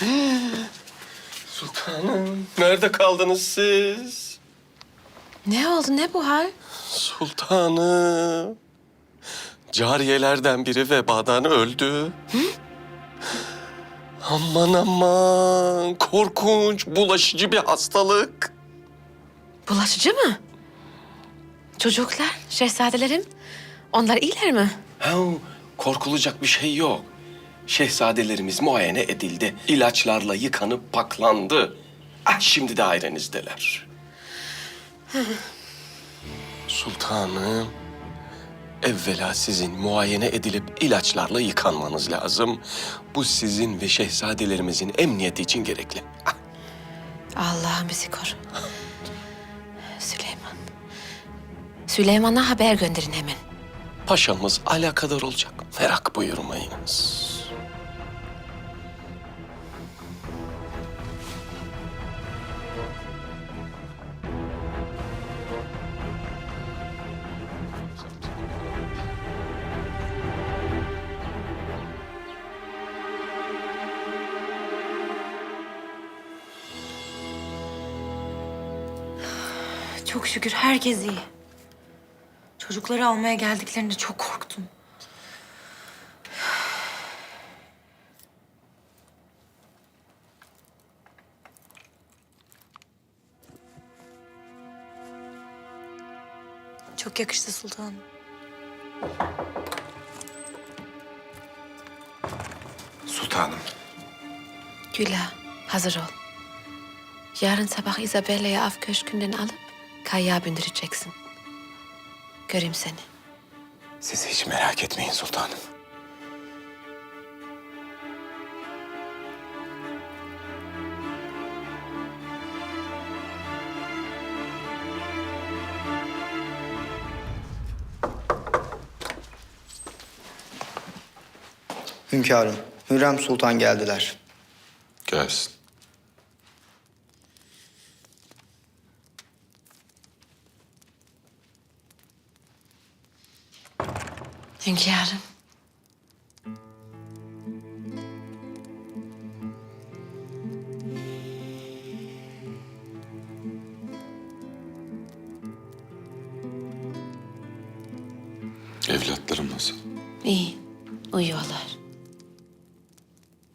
Sultanım, nerede kaldınız siz? Ne oldu ne bu hal? Sultanım. Cariyelerden biri vebadan öldü. Aman aman, korkunç, bulaşıcı bir hastalık. Bulaşıcı mı? Çocuklar, şehzadelerim, onlar iyiler mi? Ha, korkulacak bir şey yok. Şehzadelerimiz muayene edildi. İlaçlarla yıkanıp paklandı. Ah, şimdi de ailenizdeler. Sultanım, evvela sizin muayene edilip ilaçlarla yıkanmanız lazım. Bu sizin ve şehzadelerimizin emniyeti için gerekli. Ah, Allah'ım bizi koru. Süleyman. Süleyman'a haber gönderin hemen. Paşamız alakadar olacak. Merak buyurmayınız. Çok şükür herkes iyi. Çocukları almaya geldiklerinde çok korktum. Çok yakıştı sultanım. Sultanım. Güla, hazır ol. Yarın sabah Isabella'yı av köşkünden alıp kayaya bindireceksin. Göreyim seni. Siz hiç merak etmeyin sultanım. Hünkârım, Hürrem Sultan geldiler. Gelsin. Hünkârım. Evlatlarım nasıl? İyi, uyuyorlar.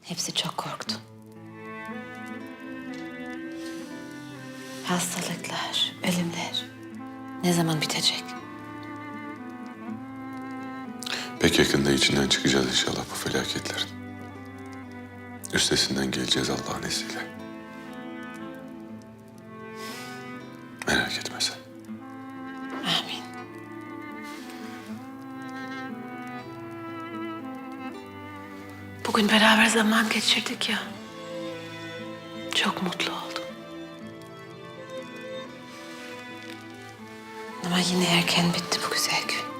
Hepsi çok korktu. Hastalıklar, ölümler ne zaman bitecek? Pek yakında içinden çıkacağız inşallah bu felaketlerin. Üstesinden geleceğiz Allah'ın izniyle. Merak etme sen. Amin. Bugün beraber zaman geçirdik ya. Çok mutlu oldum. Ama yine erken bitti bu güzel gün.